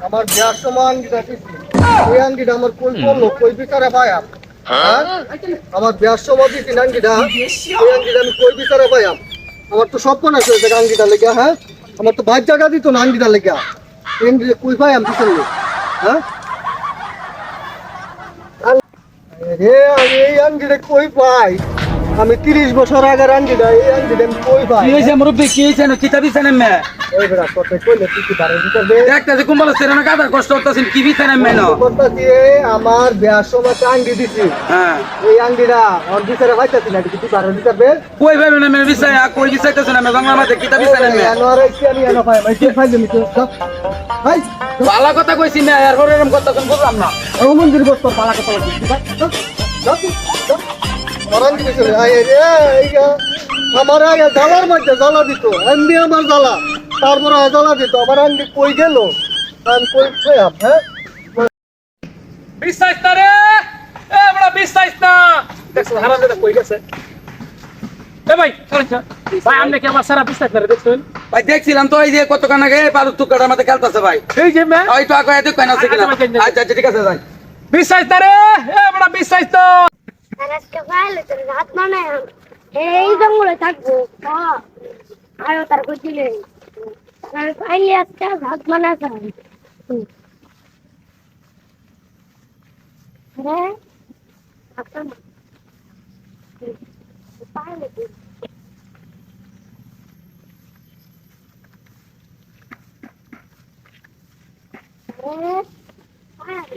আমার সময় আঙ্গিটা ওই আঙ্গিটা আমার কই করল? কই বিচারে পায়াম? আমার বিয়ার সময় দিছি আঙ্গিটা ওই আঙ্গিটা আমি কই বিচারে পায়াম আমার তো স্বপ্ন আছে আঙ্গিটা লেগে হ্যাঁ? আমার তো ভাই জায়গা দিত না আঙ্গিটা লেগে। আঙ্গিটা কই পায়াম পিছন হ্যাঁ? রে আমি এই আঙ্গিটা কই পাই? আমি তিরিশ বছর আগের আঙ্গিটা এই আঙ্গিটা আমি কই পাই কি হয়েছে মুরব্বী? কি না? কিতা দিছেন এমে? এই বেড়া কথা কইলে তুই কি পারে দিতে দে? দেখতেছি কুম্বল সেরানা কাদা কষ্ট করতেছেন কি দিছেন এমে না? কথা দিয়ে আমার বিয়ার সময় একটা আঙ্গি দিছি। হ্যাঁ। এই আঙ্গিটা আমার বিচারে পাইতাছি না তুই পারে দিতে দে? কই ভাবে না মেরে বিষয় কই বিষয়তেছেন এমে? বাংলা মাঝে কিতা দিছেন এমে? আনোয়ার কি আমি পাই আমি ঠিক ফাইলে মিটো ভাই ভালো কথা কইছি না এর পরে এরকম কথা বুঝলাম না। ও মন্দির বস তোর পালা কথা রে এইগা আমার আগে জ্বালার মধ্যে জ্বালা দিত এমনি আমার জ্বালা। তারপরে জ্বালা দিত। আমার আঙ্গি কই গেল? আমি কই খাইয়াম হ্যাঁ? বিশ্বাস না রে! এ বড় বিশ্বাস না! দেখছ হারাম দাদা কই গেছে। এ ভাই ভাই কি আমার সারা বিশ্বাস দেখছেন? ভাই দেখছিলাম তো এই যে কতক্ষণ আগে বালু টুকরার মধ্যে খেলতেছে ভাই। এই যে ম্যাম। ওই তো আগে এত কইনা আচ্ছা আচ্ছা ঠিক আছে যাই। বিশ্বাস না রে! এ বড় বিশ্বাস তো! আজকে পাইলে তোর রাত মানে এই জঙ্গলে থাকব। আরও তার কইছিলে আর পাইলে আজকে রাত মানে হ্যাঁ পাইলে তুই হ্যাঁ পাইলে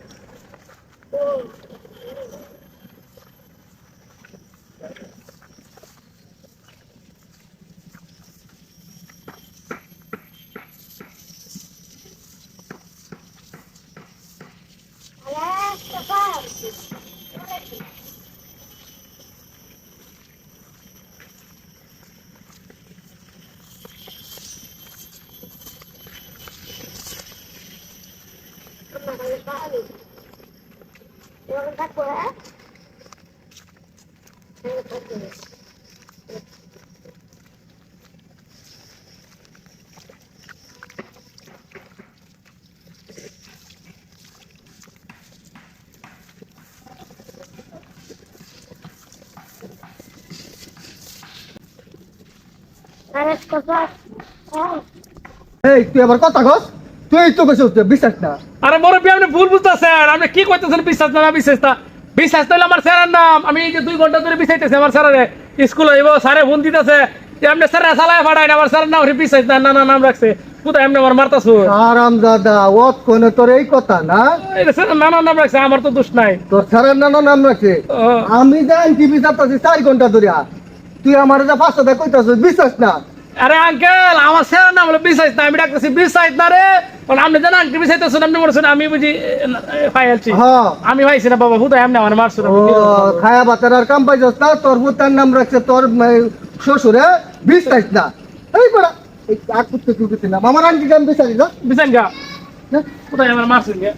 না থাকব হ্যাঁ। এই তুই আবার কথা কস? তুই তো কইছিস তুই বিশ্বাস না। আরে মুরব্বী আপনি ভুল বুঝতেছেন। আপনি কি কইতেছেন বিশ্বাস না বিশ্বাস না? বিশ্বাস তো আমার স্যারের নাম। আমি এই যে দুই ঘণ্টা ধরে বিশ্বাইতেছি আমার স্যারের। স্কুল হইব স্যারে ফোন দিতেছে। যে আপনি স্যারে চালায় ফাটাই না আমার স্যারের নাম বিশ্বাস না না নাম রাখছে। কোথায় এমনি আমার মারতাছো? আরাম দাদা ওত কোনে তোর এই কথা না? এটা স্যারের নানা নাম রাখছে আমার তো দোষ নাই। তোর স্যারের নানা নাম রাখছে? আমি যাই টিভি চাপতাছি চার ঘণ্টা ধরে। তুই আমার যা পাঁচশো টাকা কইতাছিস বিশ্বাস না। আরে আঙ্কেল আমার স্যারের নাম হলো বিশ্বাস না আমি ডাকতেছি বিশ্বাস না রে। আপনি জানেন আঙ্কেল বিশ্বাইতেছেন আপনি বলছেন আমি বুঝি পাইছি হ্যাঁ। আমি পাইছি না বাবা হুদায় এমনি আমার মারছো খায়া বাতার আর কাম পাইছস না তোর পুতার নাম রাখছে তোর শ্বশুরে বিশ্বাস না। এই বড়া এই কুত্তে কুকুতে না আমার আন্টি কাম বিশ্বাস না। বিছান গা। কোথায় আমার মারছেন গা?